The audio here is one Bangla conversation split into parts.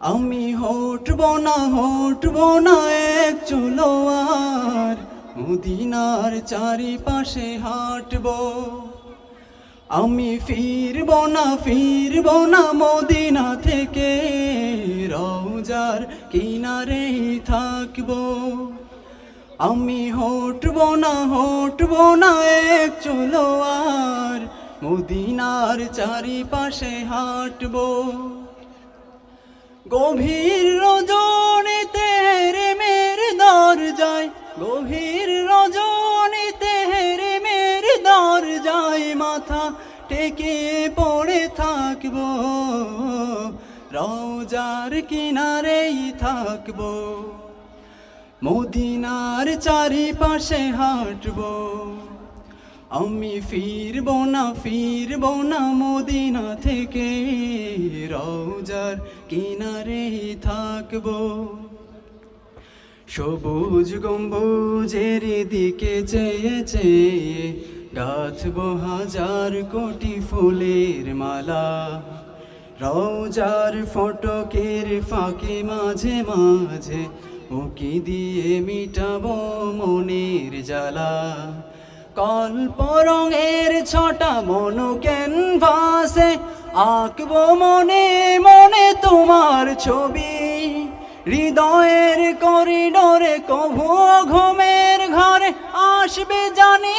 আমি হটব না হটব না এক চলো আর মদিনার চারিপাশে হাঁটব। আমি ফিরব না ফিরব না মদিনা থেকে। রওজার কিনারেই থাকব। আমি হটব না হটব না এক চলো আর মদিনার চারিপাশে হাঁটব। গভীর রজনীতে রে মের দর যায় গভীর রজনীতে রে মের দর যায় মাথা টেকে পড়ে থাকব, রওজার কিনারেই থাকব, মদিনার চারিপাশে হাঁটব। আমি ফিরব না ফিরব না মদিনা থেকে। রওজার কিনারে থাকব। সবুজ গম্বুজের দিকে চেয়ে চেয়ে গাঁথব হাজার কোটি ফুলের মালা। রওজার ফটকের ফাঁকে মাঝে মাঝে উকি দিয়ে মিটাবো মনের জ্বালা। কল্প রঙের ছটা মন ক্যানভাসে আঁকবো মনে মনে তোমার ছবি। হৃদয়ের করিডোরে কভু ঘুমের ঘরে আসবে জানি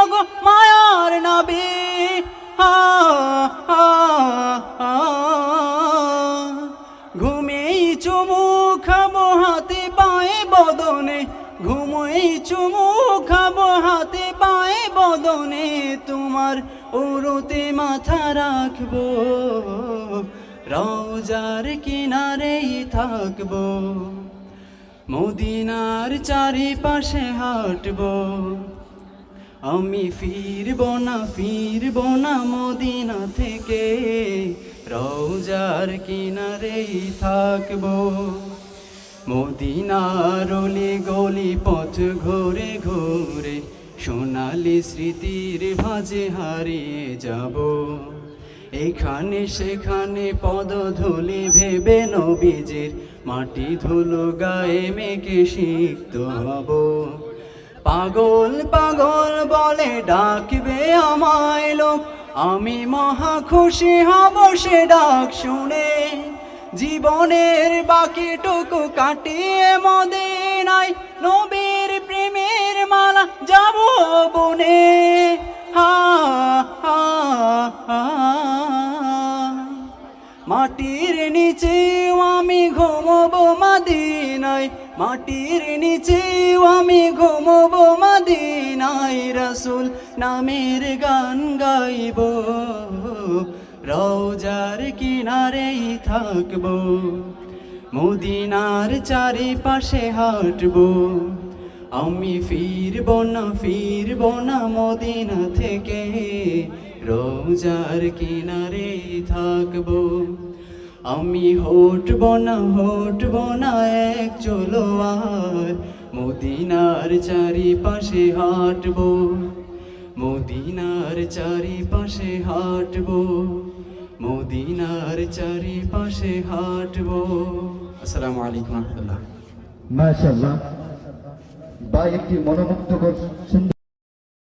অগ মায়ার নাবি। ঘুমেই চুমু খাব হাতে পায়ে বদনে ঘুমোই চুমু খাব হাতে পায়ে বদনে তোমার উড়োতে মাথা রাখব। রওজার কিনারেই থাকব। মদিনার চারিপাশে হাঁটবো। আমি ফিরব না ফিরব না মদিনা থেকে। রওজার কিনারেই থাকব। মদিনার গলি পথ ঘুরে ঘুরে সোনালি স্মৃতির ভাজে হারিয়ে যাব। এখানে সেখানে পদ ধুলি ভেবে নবীজের মাটি ধুলো গায়ে মেকে শিখত হব। পাগল পাগল বলে ডাকবে আমায় লোক, আমি মহা খুশি হব সে ডাক শুনে। জীবনের বাকিটুকু কাটিয়ে মদিনায় নবীর প্রেমের মালা যাব বনে। হা হা মাটির নিচেও আমি ঘুমবো মাদিনায়, মাটির নিচেও আমি ঘুমবো মাদিনায়। রসুল নামের গান গাইব। রওজার কিনারেই থাকব, মদিনার চারিপাশে হাঁটব। আমি ফিরব না ফিরব না মদিনা থেকে রোজার কিনারে থাকব। আমি হটব না হটব না এক চলো আর মদিনার চারিপাশে হাঁটব, মদিনার চারিপাশে হাঁটব। মদিনার চারিপাশে হাঁটব। আসসালামু আলাইকুম রহমতুল্লাহ। মাশাআল্লাহ। বা একটি মনোমুগ্ধকর সুন্দর